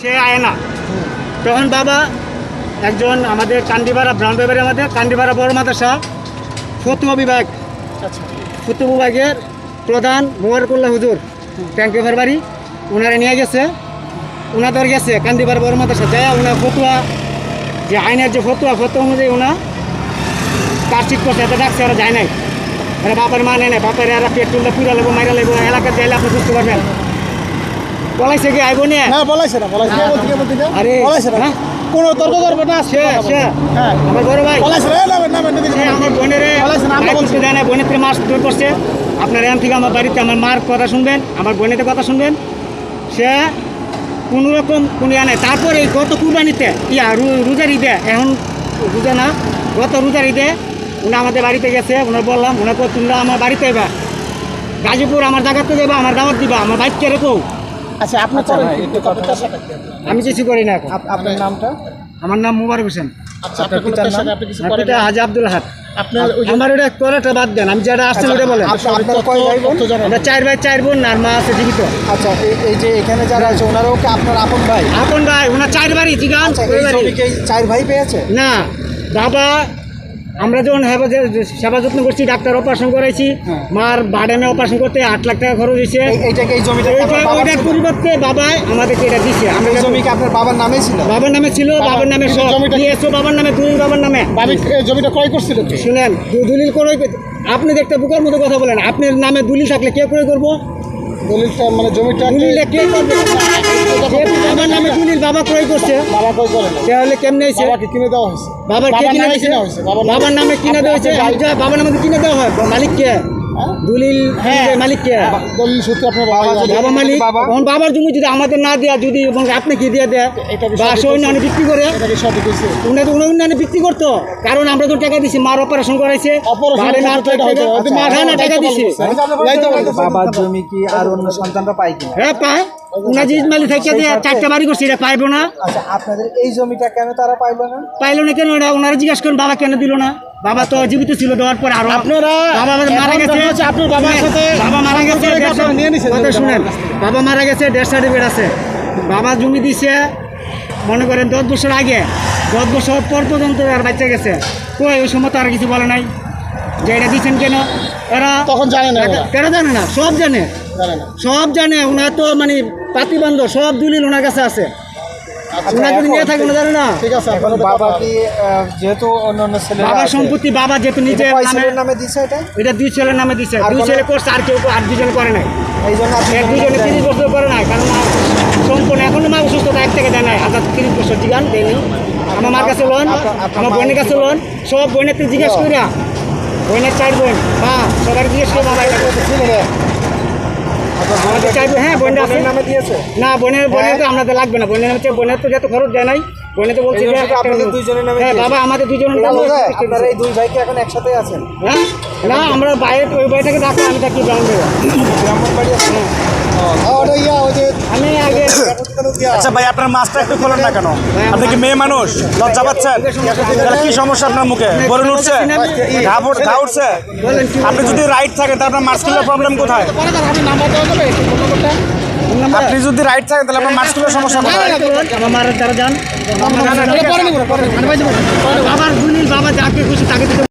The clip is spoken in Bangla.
সে আয় না। তখন বাবা একজন আমাদের কান্দিপাড়া ব্রাউন পেপারের আমাদের কান্দিপাড়া বড় মাদ্রাসা ফতুয়া বিভাগ। ফতুয়া বিভাগের প্রধান মোবারকুল্লাহ হুজুর ট্যাঙ্কেভার বাড়ি ওনারা নিয়ে গেছে। ওনাদের গেছে কান্দিপাড়া বড় মাদ্রাসা। যায় ওনার ফতুয়া যে আইনের যে ফতুয়া ফতুয়া অনুযায়ী ওনা কার্যিক করছে এত ডাকছে ওরা যায় নাই। এরা বাপের মানে নেই বাপের এরা পেট্রোলটা পুরা লাগবো মাইরা লাগবো এলাকার যাইলে আপনি বুঝতে পারবেন। বলাইছে কি? আইব না? বলাইছে না বলাইছে কে বলতে কে বলতে আরে বলাইছে না। হ্যাঁ? কোনো তর্ক করবে না সে সে। হ্যাঁ। আমার বড় ভাই। বলাইছে না নামে সে আমার বোনের বলাইছে না আমরা বলছি। না বোনের থেকে মাস দূর করছে আপনার এখান থেকে আমার বাড়িতে আমার মার কথা শুনবেন আমার বোনেতে কথা শুনবেন। সে কোনো রকম কোনো ইয়া নাই। তারপরে এই গত কুরবানিতে ইয়া রোজার ঈদে এখন রোজা না গত রোজার ঈদে উনি আমাদের বাড়িতে গেছে ওনার বললাম ওনাকে তোমরা আমার বাড়িতে এবা গাজীপুর আমার জায়গাতে দেবা আমার দাওয়াত দিবা আমার বাইককে রেখো আচ্ছা আপনি একটু কথাটার সাথে আমি কিছু করি না এখন। আপনার নামটা? আমার নাম মুবারক হোসেন। আচ্ছা আপনার আব্দুল হাত। আপনার ওই যে আমার ওটা করাটা বাদ দেন। আমি যেটা আসছেন ওটা বলেন। আচ্ছা, আপনার কয় ভাই বোন? আমরা চার ভাই চার বোন আর মা আছে জীবিত। আচ্ছা এই- যে এখানে যারা আছে ওনারাও কি আপনার আপন ভাই? আপন ভাই ওনার চার জিগান আচ্ছা এই চার ভাই পেয়েছে? না বাবা আমরা যখন সেবা যত্ন করছি ডাক্তার অপারেশন করাইছি হ্যাঁ। মার বাডামে অপারেশন করতে আট লাখ টাকা খরচ হয়েছে। ওইটার পরিবর্তে বাবাই আমাদেরকে এটা দিছে আমরা আপনার বাবার নামে ছিল? বাবার নামে ছিল বাবার নামে সব বাবার নামে দুই বাবার নামে। জমিটা ক্রয় করছিল শুনেন দলিল করে আপনি দেখতে বুকার মতো কথা বলেন আপনার নামে দলিল থাকলে কে ক্রয় করব? দলিলটা মানে জমিটা দলিলটা কে করবে? বাবার নামে দলিল বাবা ক্রয় করছে বাবা ক্রয় করে তাহলে কেমনে হয়েছে? বাবাকে কিনে দেওয়া হয়েছে। বাবার কে কিনে হয়েছে। বাবার নামে- কিনে দেওয়া হয়েছে। বাবার নামে কিনে দেওয়া হয়। মালিক কে? দলিল মালিক কে? দলিল সূত্রে আপনার বাবা মালিক। তখন বাবার জমি যদি আমাদের না দেয়া যদি আপনি কি দিয়ে দেয়? বা সৈন্য? বিক্রি করে? উনি তো উনি বিক্রি করতো। কারণ আমরা তো টাকা দিছি মার অপারেশন করাইছে। হ্যাঁ টাকা দিছি। বাবার জমি কি আর অন্য সন্তানরা পায় কি হ্যাঁ পায়। উনাজি ইসমাইল থেকে দিয়ে চারটা বাড়ি করছে এটা পাইবো না। আচ্ছা আপনাদের এই জমিটা কেন তারা পাইলো না? পাইলো না কেন ওরা ওনারা জিজ্ঞাসা করেন বাবা কেন দিল না? বাবা তো জীবিত ছিল দেওয়ার পর আরও আপনারা বাবা মারা গেছে। দেখা আপনার বাবার সাথে বাবা মারা গেছে সম্পর্ক রেখে আপনারা কথা শুনেন বাবার কাছ। থেকে। বাবা মারা গেছে ডেথ সার্টিফিকেট আছে। বাবা জমি দিছে মনে করেন দশ বছর আগে দশ বছর পর পর্যন্ত আর বাচ্চা গেছে। কই ওই সময় তো আর কিছু বলে নাই। যে এটা দিচ্ছেন কেন? এরা তখন জানে না কেন জানে না সব জানে। জানে সব জানে ওনার তো মানে পাতিবন্ধ সব দলিল ওনার কাছে আছে। ওনার যদি নিয়ে থাকে ওনা জানে না। ঠিক আছে এখন আপনাদের বাবা কথা। কি আহ, যেহেতু অন্য অন্য ছেলেরা বাবার আছে, সম্পত্তি বাবা যেহেতু এটা নামে ছেলের এটা? এটা দুই ছেলের নামে দিছে। দুই ছেলে করছে আর কেউ আর দুজন করে নাই। দুজনে তিরিশ বছর করে নাই কারণ মা সম্পূর্ণ এখনও মা অসুস্থতা এক থেকে দেয় নাই। হাজার তিরিশ বছর জিগান দেয়নি। আমার মার কাছে লোন আমার বোনের কাছে লোন সব বোনের জিজ্ঞেস করিয়া বোনের চার বোন মা সবার জিজ্ঞেস করে বাবা এটা করতে ছিল রে। আমাদের হ্যাঁ বোনটা আছে। নামে দিয়েছে? না বোনের বোনের তো আমাদের লাগবে না। বোনের হচ্ছে বোনের তো যত খরচ দেয় নাই বোনে তো বলছে হ্যাঁ বাবা আমাদের দুজনের নাম আপনারা এই দুই ভাইকে এখন একসাথে আছেন। হ্যাঁ? না আমরা বাইরে ওই বাড়িটাকে ডাকলে আমি থাকি ব্রাহ্মণ বাড়ি আছে আচ্ছা ভাই আপনার মাছটা একটু খোলেন না কেন? আপনি কি মেয়ে মানুষ? লজ্জা পাচ্ছেন? কি সমস্যা আপনার মুখে? বলুন উঠছে? ঘা উঠছে? আপনি যদি রাইট থাকেন তাহলে আপনার মাছ প্রবলেম কোথায়? আপনি যদি রাইট থাকেন তাহলে আপনার মাছ সমস্যা কোথায়? আমার যারা যান পরে নিব পরে নিব। ভাই যাব। বাবার বাবা যাকে খুশি তাকে দিতে